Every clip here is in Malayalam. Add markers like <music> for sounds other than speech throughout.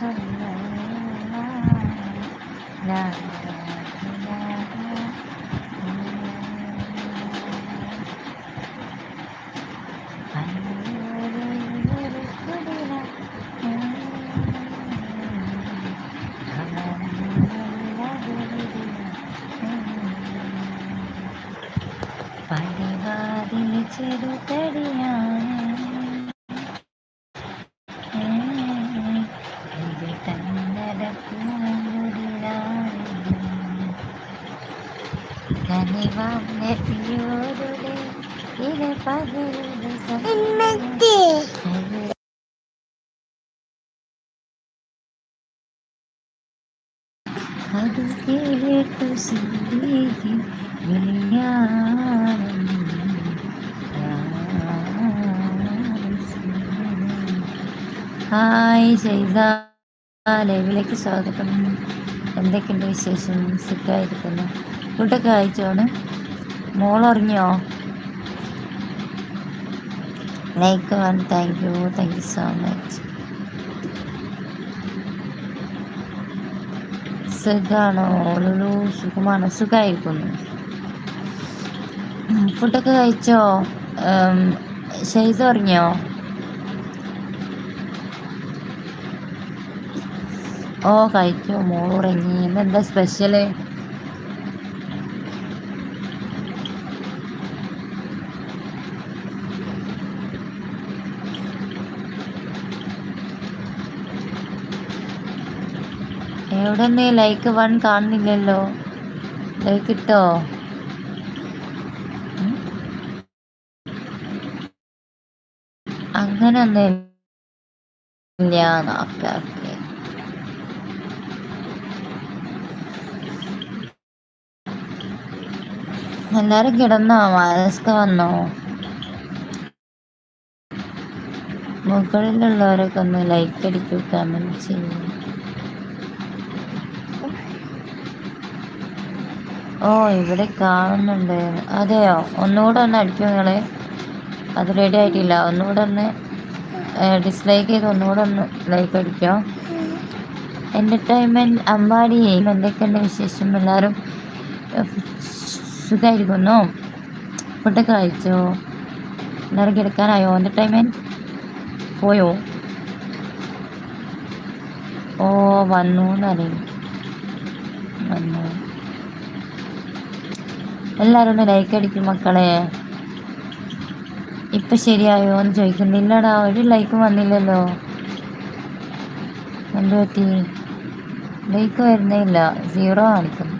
പടിവാതിൽ ഹായ് ചെയ്ത ലൈവിലേക്ക് സ്വാഗതം. എന്തൊക്കെയുണ്ട് വിശേഷം? സുഖമായിരിക്കുന്നു. ഫുഡൊക്കെ കഴിച്ചോണ് മോളറിഞ്ഞോ like one thank you thank you so much സുഖാണോ? ലുലു സുഖമാണോ? സുഖമായിരിക്കുന്നു ഫുഡൊക്കെ കഴിച്ചോ? ഷെയ്സ് ഉറങ്ങിയോ ഓ കഴിക്കോ മോൾ ഉറങ്ങി. ഇന്നെന്താ സ്പെഷ്യൽ എവിടെ ഒന്ന് ലൈക്ക് വൺ കാണുന്നില്ലല്ലോ. ലൈക്ക് ഇട്ടോ? അങ്ങനെ ഒന്നും ഞാൻ എല്ലാരും കിടന്നോ? മാനസ്ക വന്നോ? മുകളിലുള്ളവരൊക്കെ ഒന്ന് ലൈക്ക് അടിക്കൂ കമന്റ് ചെയ്യൂ. ഓ ഇവിടെ കാണുന്നുണ്ട്. അതെയോ? ഒന്നുകൂടെ ഒന്ന് അടിക്കും നിങ്ങൾ അത് റെഡി ആയിട്ടില്ല. ഒന്നുകൂടെ ഒന്ന് ഡിസ്ലൈക്ക് ചെയ്ത് ഒന്നുകൂടെ ഒന്ന് ലൈക്ക് അടിക്കോ. എന്റർടൈൻമെന്റ് അമ്പാടി എന്തൊക്കെയുണ്ട് വിശേഷം? എല്ലാവരും സുഖമായിരിക്കുന്നു ഫുഡൊക്കെ കഴിച്ചോ? എല്ലാവരും കിടക്കാനായോ? എന്റർടൈൻമെന്റ് പോയോ? ഓ വന്നു എന്നറിയും വന്നു. എല്ലാവരും ഒന്ന് ലൈക്ക് അടിക്കും മക്കളെ. ഇപ്പൊ ശരിയായോ എന്ന് ചോദിക്കുന്നില്ലടാ ഒരു ലൈക്കും വന്നില്ലല്ലോ. എന്ത് പറ്റി? ലൈക്ക് വരുന്നില്ല സീറോ കാണിക്കുന്നു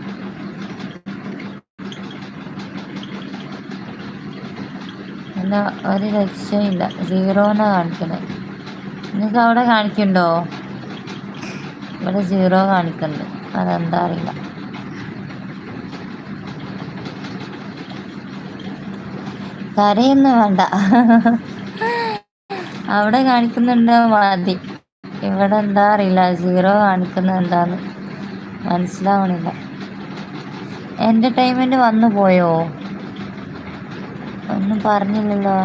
അല്ല ഒരു രക്ഷയില്ല സീറോന്നാ കാണിക്കുന്നത് നിങ്ങൾക്ക് അവിടെ കാണിക്കണ്ടോ? ഇവിടെ സീറോ കാണിക്കുന്നുണ്ട് അതെന്താ അറിയില്ല. കരയൊന്നും വേണ്ട. അവിടെ കാണിക്കുന്നുണ്ട് മതി. ഇവിടെ എന്താ അറിയില്ല. സീറോ കാണിക്കുന്നത് എന്താന്ന് മനസ്സിലാവണില്ല. എന്റർടൈൻമെന്റ് വന്നു പോയോ? ഒന്നും പറഞ്ഞില്ലല്ലോ.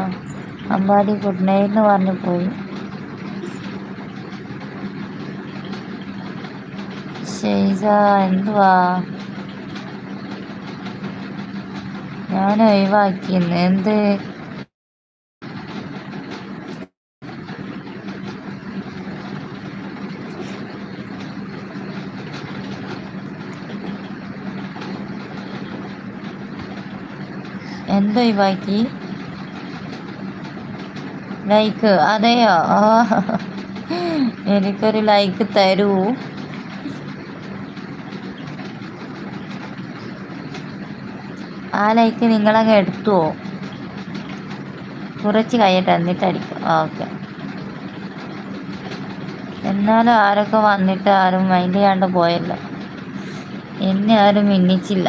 അമ്പാടി ഗുഡ് നൈറ്റ് എന്ന് പറഞ്ഞു പോയി. ഷെയ്സ എന്തുവാ? ഞാൻ ഒഴിവാക്കിയെന്ന് എന്ത്? എന്തൊഴിവാക്കി ലൈക്ക് അതെയോ? എനിക്കൊരു ലൈക്ക് തരൂ. ആ ലൈക്ക് നിങ്ങളങ്ങ് എടുത്തുവോ? കുറച്ച് കഴിയട്ടെ എന്നിട്ട് അടിക്കും. ഓക്കെ. എന്നാലും ആരൊക്കെ വന്നിട്ട് ആരും മൈൻഡ് ചെയ്യാണ്ട് പോയല്ലോ. എന്നെ ആരും മിന്നിച്ചില്ല.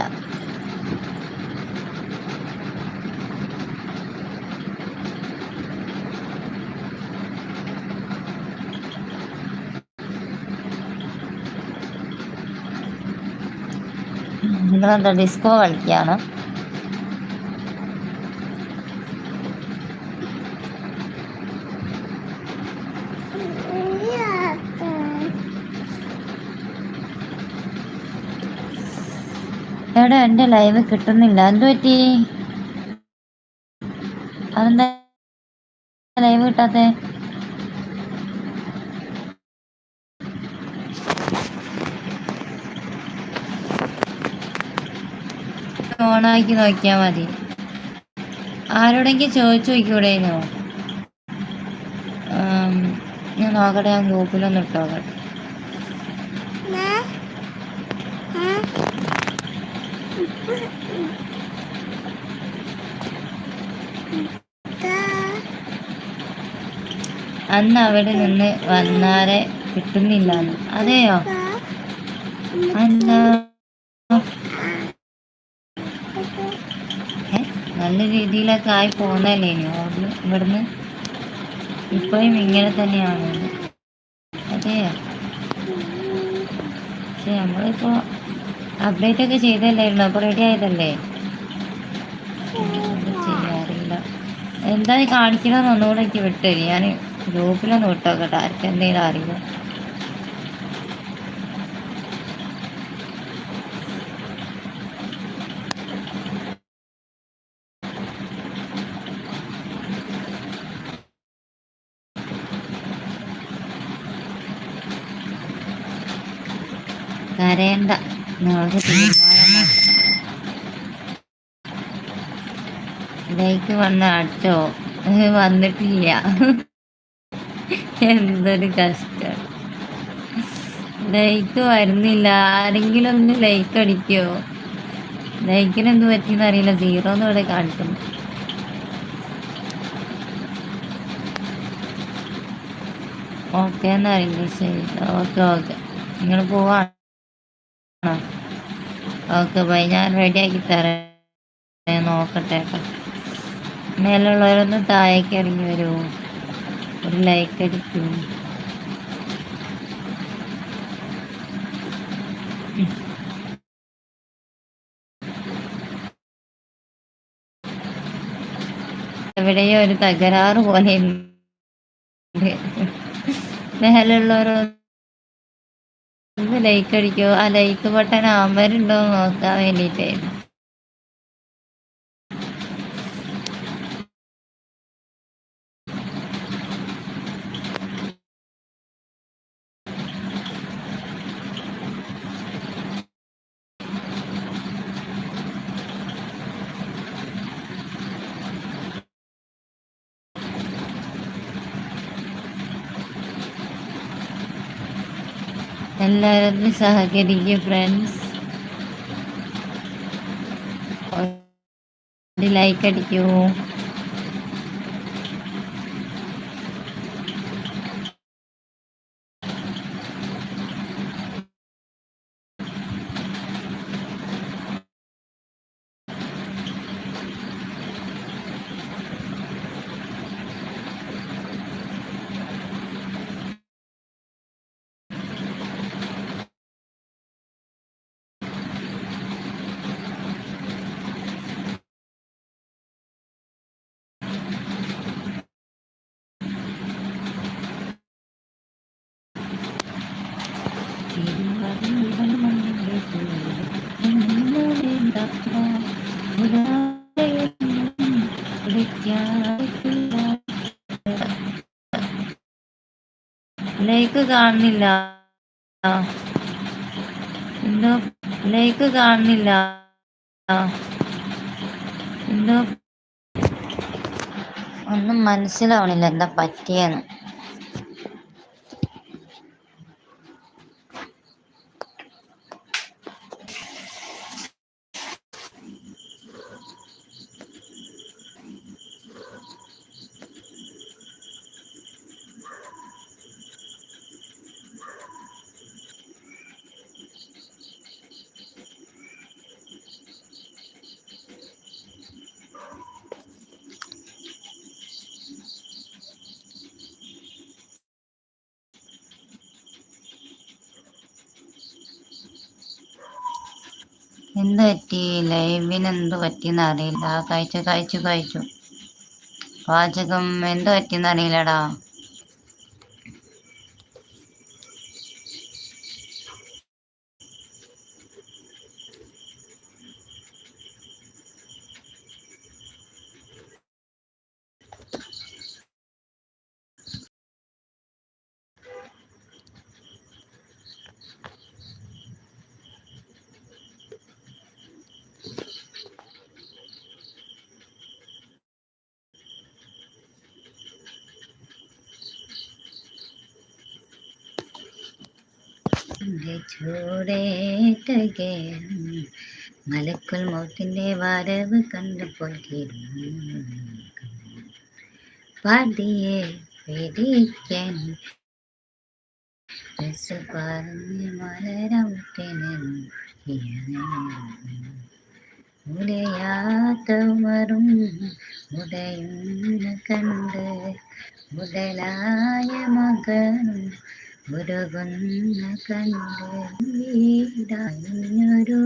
നിങ്ങളെന്താ ഡിസ്കോ കളിക്കുകയാണ് എടാ എന്റെ ലൈവ് കിട്ടുന്നില്ല. എന്തു പറ്റി? അതെന്താ ലൈവ് കിട്ടാത്ത? ഓണാക്കി നോക്കിയാ മതി. ആരോടെങ്കിലും ചോദിച്ചു നോക്കിക്കൂടേനോ ഞാൻ നോക്കട്ടെ ഞാൻ ഗ്രൂപ്പിലൊന്നും ഇട്ടോക്കട്ടെ അന്ന് അവിടെ നിന്ന് വന്നാരെ കിട്ടുന്നില്ല അതെയോ? ഏ? നല്ല രീതിയിലൊക്കെ ആയി പോന്നല്ലേ ഓർഡർ ഇവിടുന്ന്? ഇപ്പോഴും ഇങ്ങനെ തന്നെയാണ്. അതെയോ? പക്ഷെ നമ്മളിപ്പോ അപ്ഡേറ്റ് ഒക്കെ ചെയ്തല്ലായിരുന്നു അപ്പൊ റെഡി ആയതല്ലേ? ചെയ്യാറില്ല. എന്താ കാണിക്കണമെന്ന് ഒന്നുകൂടെ എനിക്ക് വിട്ടു ഞാൻ ഗ്രൂപ്പിലൊന്ന് വിട്ടോക്കട്ടെ ആർക്കും എന്തെങ്കിലും അറിയില്ല കരയണ്ട. നിങ്ങൾക്ക് തീരുമാനം ലൈക്ക് വന്ന അടിച്ചോ. വന്നിട്ടില്ല. എന്തൊരു കഷ്ടം. ലൈക്ക് വരുന്നില്ല. ആരെങ്കിലും ഒന്ന് ലൈക്ക് അടിക്കോ? ലൈക്കിന് എന്ത് പറ്റിയെന്ന് അറിയില്ല. സീറോ എന്ന് ഇവിടെ കാണിക്കുന്നു. ഓക്കെ എന്നറിയില്ല ശരി. Okay okay. നിങ്ങൾ പോവാണോ? Okay bye. ഞാൻ റെഡി ആക്കി തരാം. നോക്കട്ടെ കേട്ടോ. മേലുള്ളവരൊന്ന് താഴേക്ക് ഇറങ്ങി വരുമോ ഒരു ലൈക്ക് അടിക്കൂ എവിടെയോ ഒരു തകരാറ് പോലെ ഉണ്ട് ലൈക്ക് അടിക്കോ? ആ ലൈക്ക് ബട്ടൺ അമരുണ്ടോ നോക്കാൻ വേണ്ടിയിട്ടായിരുന്നു. എല്ലാവരും സഹകരിക്കും ഫ്രണ്ട്സ് ലൈക്ക് അടിക്കൂ. <laughs> ലൈക്ക് കാണുന്നില്ല എന്തോ ലൈക്ക് കാണുന്നില്ല എന്തോ ഒന്നും മനസ്സിലാവണില്ല. എന്താ പറ്റിയെന്ന്. എന്ത് പറ്റി? ലൈവിന് എന്ത് പറ്റിയെന്ന് അറിയില്ല. കഴിച്ചു കഴിച്ചു കഴിച്ചു. പാചകം എന്ത് പറ്റിയെന്ന് അറിയില്ലടാ. നിന്റെ ചൂടേറ്റുകയും മലക്കുൽ മൗത്തിന്റെ വരവ് കണ്ടപ്പോൾ പതിയെ പിടിക്കാൻ പറഞ്ഞ് കണ്ട്. മുതലായ മകനും ഉരുകുന്ന കണ്ട് വീടാഞ്ഞൊരു